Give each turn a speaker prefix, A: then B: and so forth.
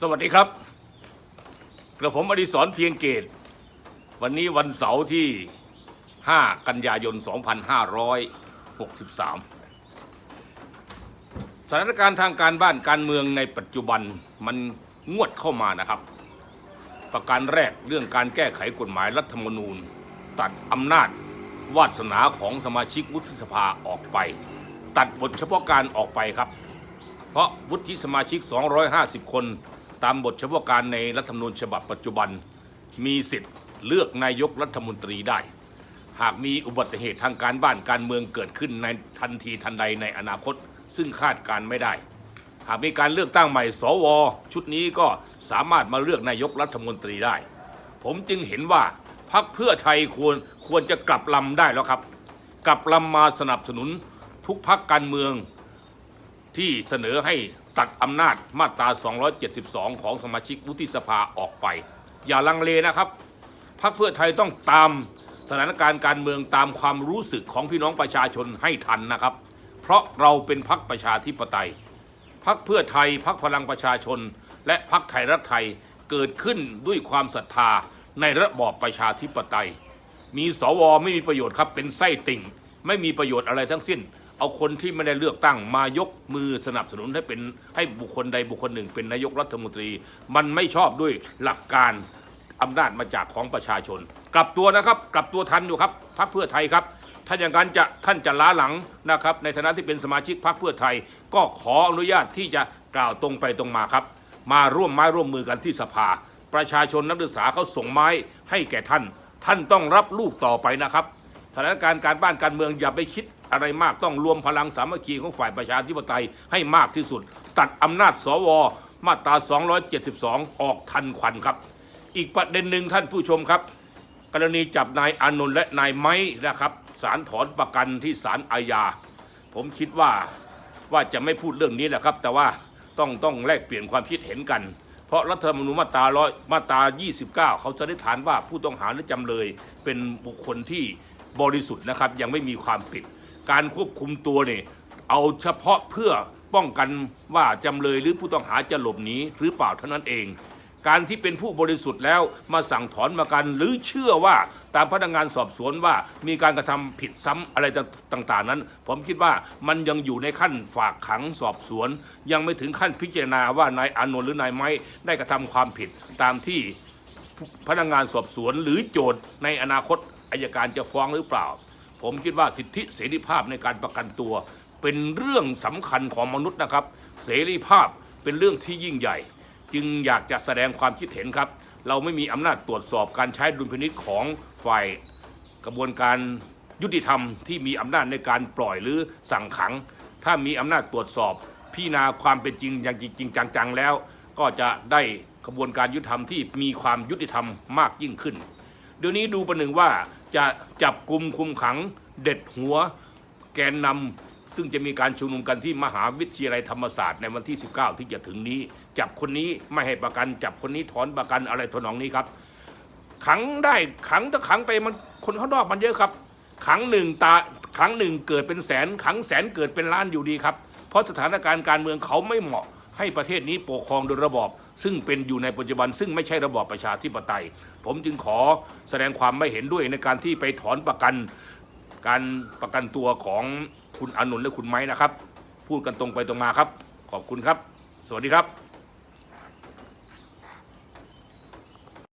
A: สวัสดีครับ กระผมอดิศรเพียงเกต วันนี้วันเสาร์ที่ 5 กันยายน 2563 สถานการณ์ทางการบ้านการเมืองในปัจจุบันมันงวดเข้ามานะครับ ประการแรกเรื่องการแก้ไขกฎหมายรัฐธรรมนูญ ตัดอำนาจวาสนาของสมาชิกวุฒิสภาออกไป ตัดบทเฉพาะการออกไปครับ เพราะวุฒิสมาชิก 250 คน ตามบทเฉพาะการในรัฐธรรมนูญฉบับปัจจุบัน มีสิทธิ์เลือกนายกรัฐมนตรีได้ หากมีอุบัติเหตุทางการบ้านการเมืองเกิดขึ้นในทันทีทันใดในอนาคต ซึ่งคาดการไม่ได้ หากมีการเลือกตั้งใหม่ สว ชุดนี้ก็สามารถมาเลือกนายกรัฐมนตรีได้ ผมจึงเห็นว่าพรรคเพื่อไทยควรควรจะกลับลำได้แล้วครับ กลับลำมาสนับสนุนทุกพรรคการเมืองที่เสนอให้ ตัดอำนาจมาตรา 272 ของสมาชิกวุฒิสภาออกไป อย่าลังเลนะครับพรรคเพื่อไทยต้องตามสถานการณ์การเมืองตามความรู้สึกของพี่น้องประชาชนให้ทันนะครับ เพราะเราเป็นพรรคประชาธิปไตยพรรคเพื่อไทยพรรคพลังประชาชน และพรรคไทยรักไทยเกิดขึ้นด้วยความศรัทธาในระบอบประชาธิปไตย มีสวไม่มีประโยชน์ครับเป็นไส้ติ่ง ไม่มีประโยชน์อะไรทั้งสิ้น เอาคนที่ไม่ได้เลือกตั้งมายกมือสนับสนุนให้เป็นให้บุคคลใดบุคคลหนึ่ง เป็นนายกรัฐมนตรี มันไม่ชอบด้วยหลักการอำนาจมาจากของประชาชน กลับตัวนะครับ กลับตัวทันอยู่ครับพรรคเพื่อไทยครับถ้าอย่างนั้นจะท่านจะล้าหลังนะครับ ในฐานะที่เป็นสมาชิกพรรคเพื่อไทย ก็ขออนุญาตที่จะกล่าวตรงไปตรงมาครับ มาร่วมไม้ร่วมมือกันที่สภา ประชาชนนักศึกษาเขาส่งไม้ให้แก่ท่าน ท่านต้องรับลูกต่อไปนะครับ สถานการณ์การบ้านการเมืองอย่าไปคิดอะไรมากต้องรวมพลังสามัคคีของฝ่ายประชาธิปไตยให้มากที่สุด ตัดอำนาจสว มาตรา 272 ออกทันควันครับ อีกประเด็นหนึ่งท่านผู้ชมครับ กรณีจับนายอานนท์และนายไม้นะครับศาลถอนประกันที่ศาลอาญา ผมคิดว่าว่าจะไม่พูดเรื่องนี้แหละครับ แต่ว่าต้องต้องแลกเปลี่ยนความคิดเห็นกัน เพราะรัฐธรรมนูญมาตราร้อยมาตรา 29 เขาจะได้ฐานว่าผู้ต้องหาหรือจำเลยเป็นบุคคลที่ บริสุทธิ์นะครับ ยังไม่มีความผิด การควบคุมตัวเนี่ยเอาเฉพาะเพื่อป้องกันว่าจำเลยหรือผู้ต้องหาจะหลบหนีหรือเปล่าเท่านั้นเอง การที่เป็นผู้บริสุทธิ์แล้วมาสั่งถอนประกันหรือเชื่อว่าตามพนักงานสอบสวนว่ามีการกระทำผิดซ้ำอะไรต่างๆนั้น ผมคิดว่ามันยังอยู่ในขั้นฝากขังสอบสวน ยังไม่ถึงขั้นพิจารณาว่านายอานนท์หรือนายไม้ได้กระทำความผิดตามที่พนักงานสอบสวนหรือโจทย์ในอนาคตอายการจะฟ้องหรือเปล่า ผมคิดว่าสิทธิเสรีภาพในการประกันตัว เป็นเรื่องสำคัญของมนุษย์นะครับ เสรีภาพเป็นเรื่องที่ยิ่งใหญ่ จึงอยากจะแสดงความคิดเห็นครับ เราไม่มีอำนาจตรวจสอบการใช้ดุลพินิษฝ่ายฝ่ายกระบวนการยุติธรรมที่มีอำนาจในการปล่อยหรือสั่งขัง ถ้ามีอำนาจตรวจสอบพิจารณาความเป็นจริงอย่างจริงจังๆแล้ว ก็จะได้กระบวนการยุติธรรมที่มีความยุติธรรมมากยิ่งขึ้น ดี๋ยวนี้ดูประหนึ่งว่าจะจับกลุ่มคุมขังเด็ดหัวแกนนำซึ่งจะมีการชุมนุมกันที่มหาวิทยาลัยธรรมศาสตร์ในวันที่ 19 ที่จะถึงนี้ จับคนนี้ไม่ให้ประกัน จับคนนี้ถอนประกันอะไรทนองนี้ครับ ขังได้ขังถ้าขังไปมันคนข้างนอกมันเยอะครับ ขังหนึ่งตาขังหนึ่งเกิดเป็นแสนขังแสนเกิดเป็นล้านอยู่ดีครับ เพราะสถานการณ์การเมืองเขาไม่เหมาะ ให้ประเทศนี้ปกครองโดยระบอบ ซึ่งเป็นอยู่ในปัจจุบัน ซึ่งไม่ใช่ระบอบประชาธิปไตย ผมจึงขอแสดงความไม่เห็นด้วยในการที่ไปถอนประกันการประกันตัวของคุณอานนท์และคุณไม้นะครับ พูดกันตรงไปตรงมาครับ ขอบคุณครับ สวัสดีครับ